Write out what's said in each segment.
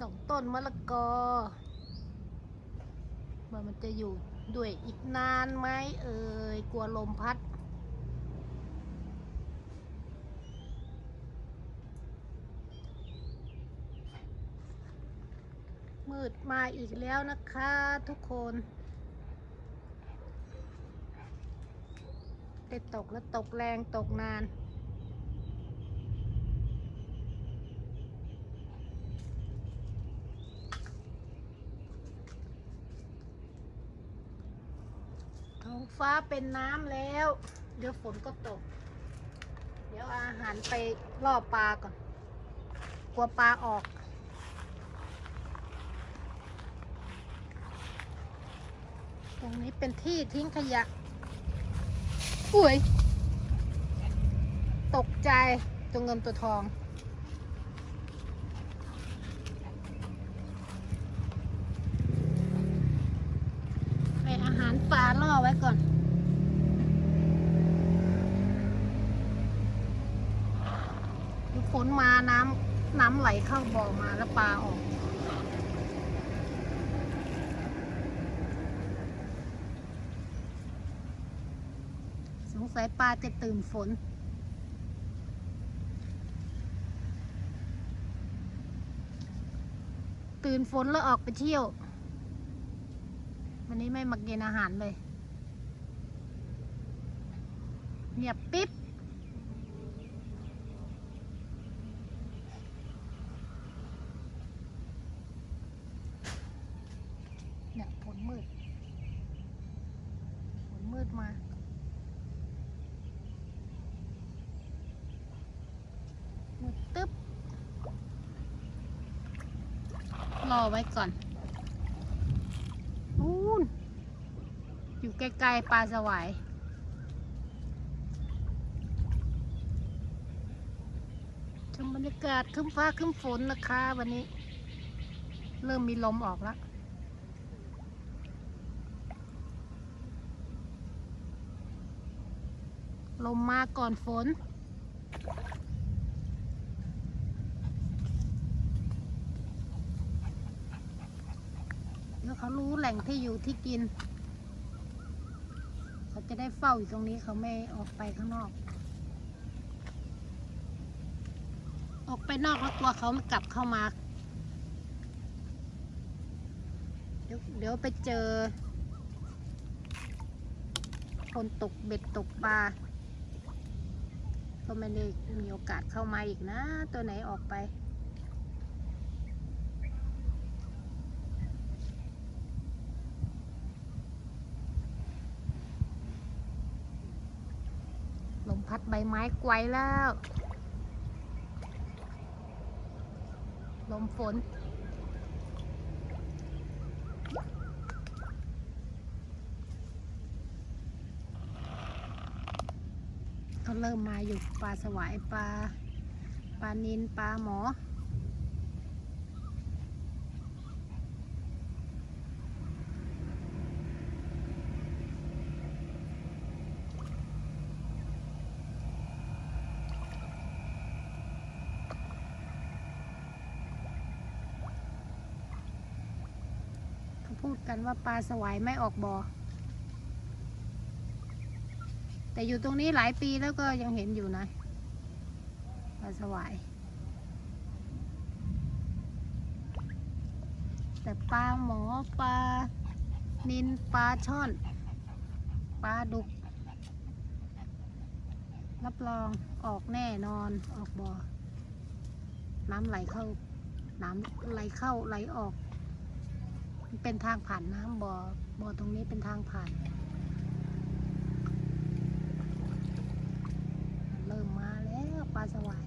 สองต้นมะละกอว่ามันจะอยู่ด้วยอีกนานไหมเอ่ยกลัวลมพัด มืดมาอีกแล้วนะคะทุกคนได้ตกแล้วตกแรงตกนาน ฟ้าเป็นน้ำแล้ว เดี๋ยวฝนก็ตก เดี๋ยวอาหารไปล่อปลาก่อน กลัวปลาออกตรงนี้เป็นที่ทิ้งขยะ อุ้ย ตกใจตัวเงินตัวทองให้อาหารปลาล่อไว้ก่อน ฝนมาน้ำน้ำไหลเข้าบ่อมาแล้วปลาออกสงสัยปลาจะตื่นฝน ตื่นฝนแล้วออกไปเที่ยว วันนี้ไม่มากินอาหารเลยเงียบปิ๊บ เนี่ยฝนมืดฝนมืดมา มืด ตึ๊บ รอไว้ก่อนนู่นอยู่ใกลๆปลาสวายชมบรรยากาศครึ้มฟ้าครึ้มฝนนะคะ วันนี้ เริ่มมีลมออกแล้วลมมาก่อนฝน เขารู้แหล่งที่อยู่ที่กิน เขาจะได้เฝ้าอยู่ตรงนี้เขาไม่ออกไปข้างนอก ออกไปนอกแล้วกลัวเขาไม่กลับเข้ามาเดี๋ยวเดี๋ยวไปเจอ คนตกเบ็ดตกปลาก็ไม่ได้มีโอกาสเข้ามาอีกนะ ตัวไหนออกไป ลมพัดใบไม้ไกวแล้ว ลมฝนก็เริ่มมาอยู่ปลาสวายปลาปลานินปลาหมอ เขาพูดกัน ว่าปลาสวายไม่ออกบ่อ แต่อยู่ตรงนี้หลายปีแล้วก็ยังเห็นอยู่นะปลาสวาย แต่ปลาหมอปลานินปลาช่อน ปลาดุก รับรองออกแน่นอนออกบ่อ น้ำไหลเข้า น้ำไหลเข้าไหลออก เป็นทางผ่านน้ำบ่อบ่อตรงนี้เป็นทางผ่าน เริ่มมาแล้วปลาสวาย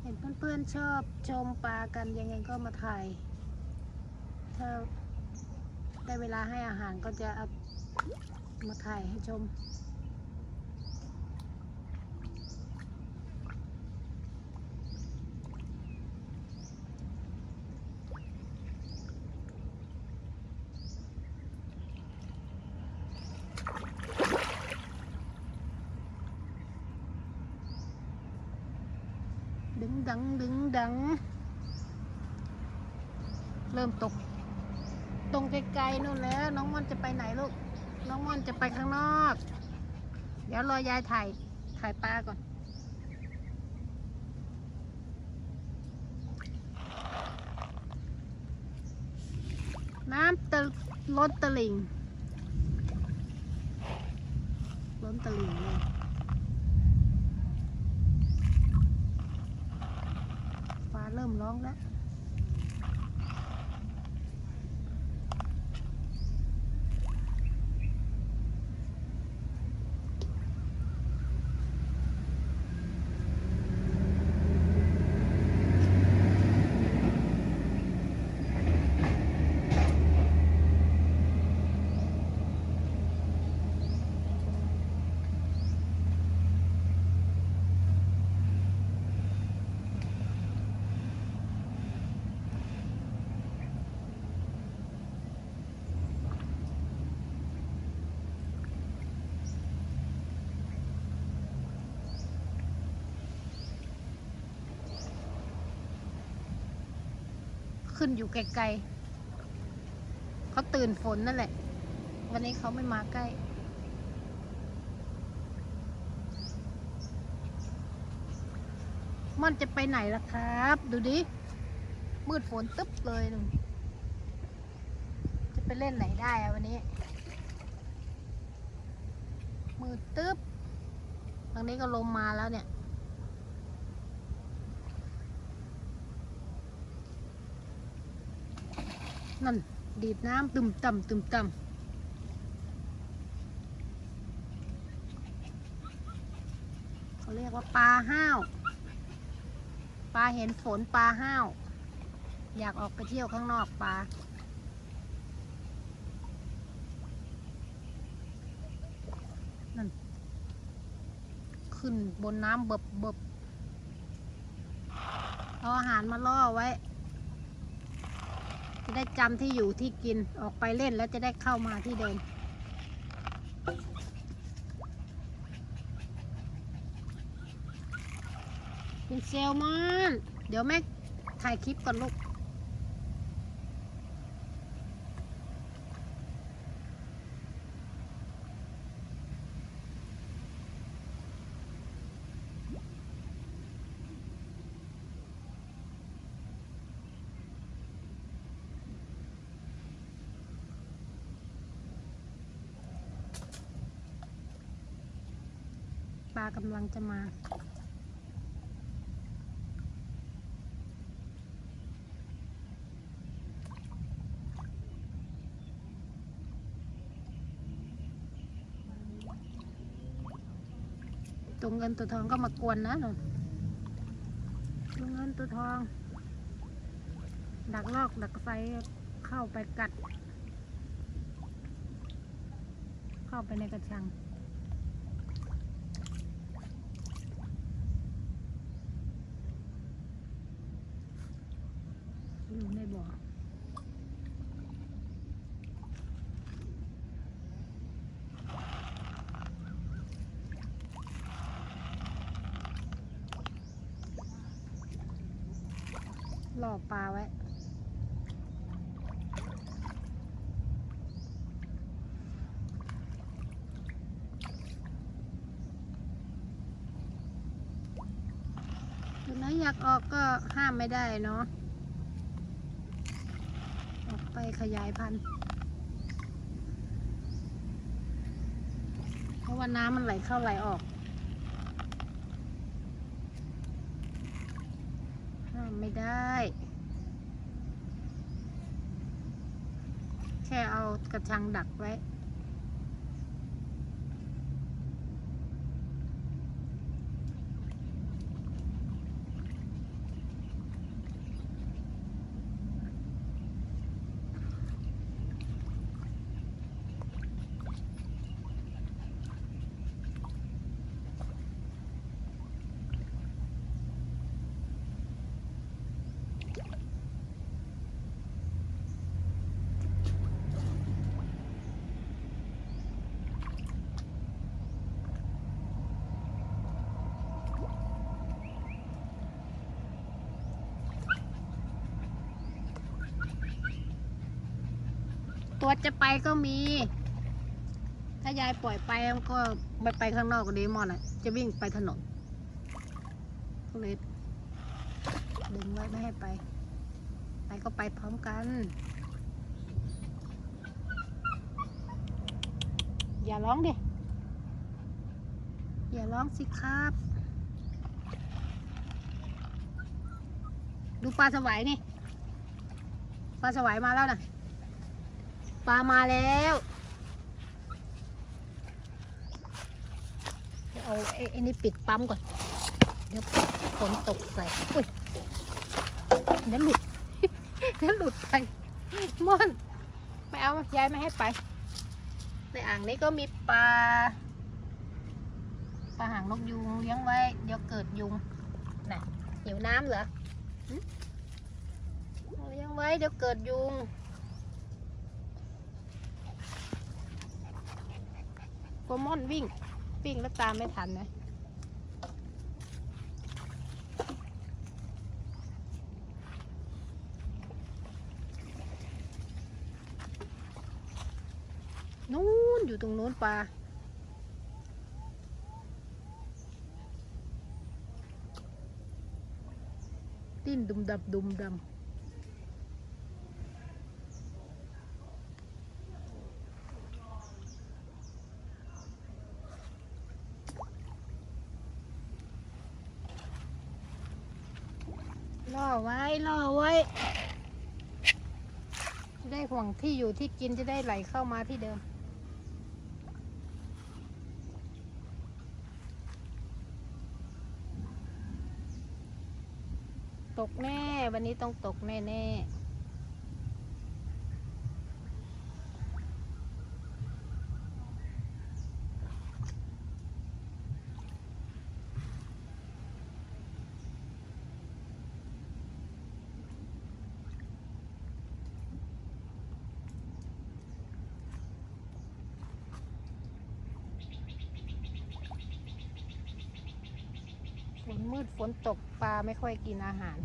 เห็นเพื่อนๆชอบชมปลากันยังไงก็มาถ่าย ถ้าได้เวลาให้อาหารก็จะเอามาถ่ายให้ชม ดังดึงดัง เริ่มตก ตรงไกลๆนู่นแล้ว น้องม่อนจะไปไหนลูก น้องม่อนจะไปข้างนอก เดี๋ยวรอยายถ่าย ถ่ายปลาก่อน น้ำตะล้นตะลิงล้นตะลิงเลย ฟ้าเขึ้นอยู่ไกลๆเขาตื่นฝนนั่นแหละ วันนี้เขาไม่มาใกล้ มันจะไปไหนล่ะครับ ดูดิ มืดฝนตึ๊บเลยหนึ่งจะไปเล่นไหนได้อะวันนี้ มืดตึ๊บทางนี้ก็ลมมาแล้วเนี่ย นั่น ดีดน้ำตึมต่ำตึมต่ำเขาเรียกว่าปลาห้าว ปลาเห็นฝนปลาห้าว อยากออกไปเที่ยวข้างนอกปลา นั่น ขึ้นบนน้ำเบิบเบิบเอาอาหารมาล่อไว้ จะได้จำที่อยู่ที่กินออกไปเล่นแล้วจะได้เข้ามาที่เดิมเป็นเซลมอน เดี๋ยวแม่ถ่ายคลิปก่อนลูก ปลากำลังจะมา ตัวเงินตัวทองก็มากวนนะหนูตัวเงินตัวทอง ดักลอกดักไซเข้าไปกัด เข้าไปในกระชัง อยู่ในบ่อล่อปลาไว้ตัวไหนอยากออกก็ห้ามไม่ได้เนาะ ขยายพันธุ์ เพราะว่าน้ำมันไหลเข้าไหลออก ห้ามไม่ได้ แค่เอากระชังดักไว้ ตัวจะไปก็มี ถ้ายายปล่อยไปมันก็ไปไปข้างนอกกับเดมอนอะ จะวิ่งไปถนนก็เลยดึงไว้ไม่ให้ไป ไปก็ไปพร้อมกัน อย่าร้องดิ อย่าร้องสิครับ ดูปลาสวายนี่ ปลาสวายมาแล้วนะ ปลามาแล้วเดี๋ยวเอาไอ้นี่ปิดปั๊มก่อน เดี๋ยวฝนตกใส่อุ้ยเดี๋ยวหลุดเดี๋ยวหลุดไปม่อนไม่เอายายไม่ให้ไป ในอ่างนี้ก็มีปลาปลาหางนกยูงเลี้ยงไว้ เดี๋ยวเกิดยุงน่ะหิวน้ำเหรอเลี้ยงไว้เดี๋ยวเกิดยุง โปมอนวิ่งวิ่งแล้วตามไม่ทันนะนู้นอยู่ตรงนู้นปลาดิ้นดุมดับดุมดำ ล่อไว้ล่อไว้จะได้ห่วงที่อยู่ที่กินจะได้ไหลเข้ามาที่เดิม ตกแน่ วันนี้ต้องตกแน่แน่ฝน มืดฝนตกปลาไม่ค่อยกินอาหาร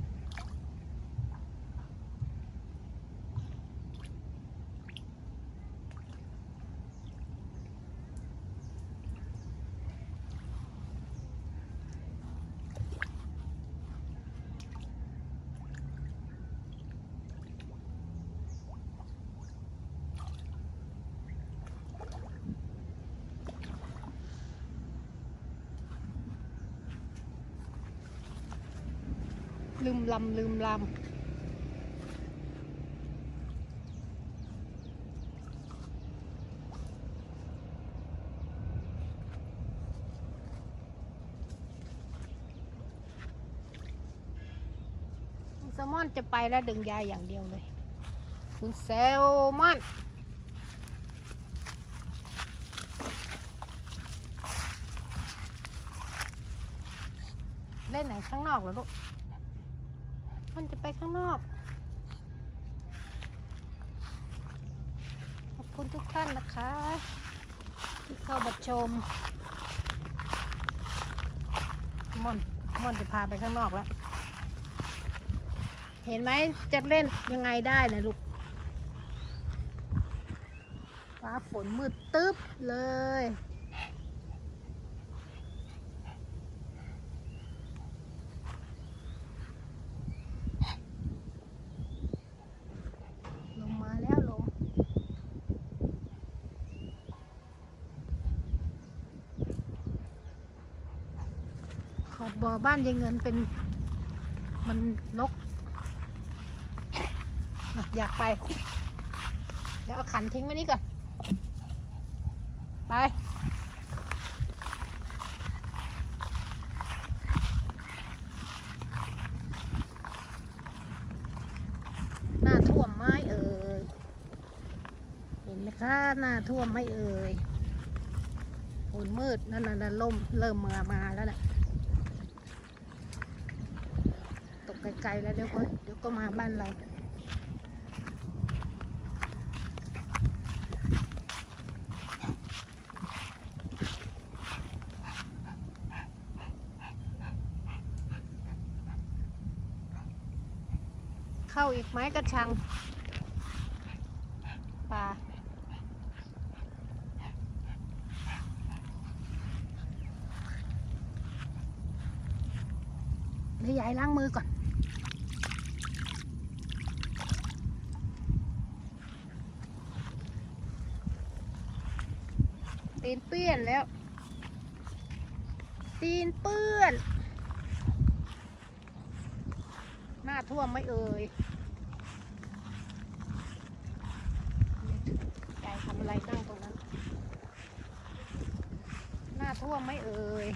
ลืมลำลืมลำแซลมอนจะไปแล้วดึงยายอย่างเดียวเลย คุณแซลมอนเล่นไหนข้างนอกเหรอลูก มันจะไปข้างนอก ขอบคุณทุกท่านนะคะ ที่เข้ามาชมม่อนม่อนจะพาไปข้างนอกแล้ว เห็นไหมจะเล่นยังไงได้นะลูก ฟ้าฝนมืดตึ๊บเลย ลงมาแล้วลง ขอ บ้านยายเงินเป็นมันลกอยากไป เดี๋ยวเอาขันทิ้งไว้นี่ก่อน ไปหน้าท่วมไม้เอ่ยเห็นไหมคะหน้าท่วมไม่เอ่ยฝนมืด นั่นน่ะล่มเริ่มมามาแล้วน่ะก ไกลแล้วเดี๋ยวก็เดี๋ยวก็มาบ้านเราเข้าอีกไหมกระชังปลา เดี๋ยวยายล้างมือก่อน ตีนเปื้อนแล้ว ตีนเปื้อน หน้าท่วมไม่เอ่ยยายทำอะไรนั่งตรงนั้น หน้าท่วมไม่เอ่ย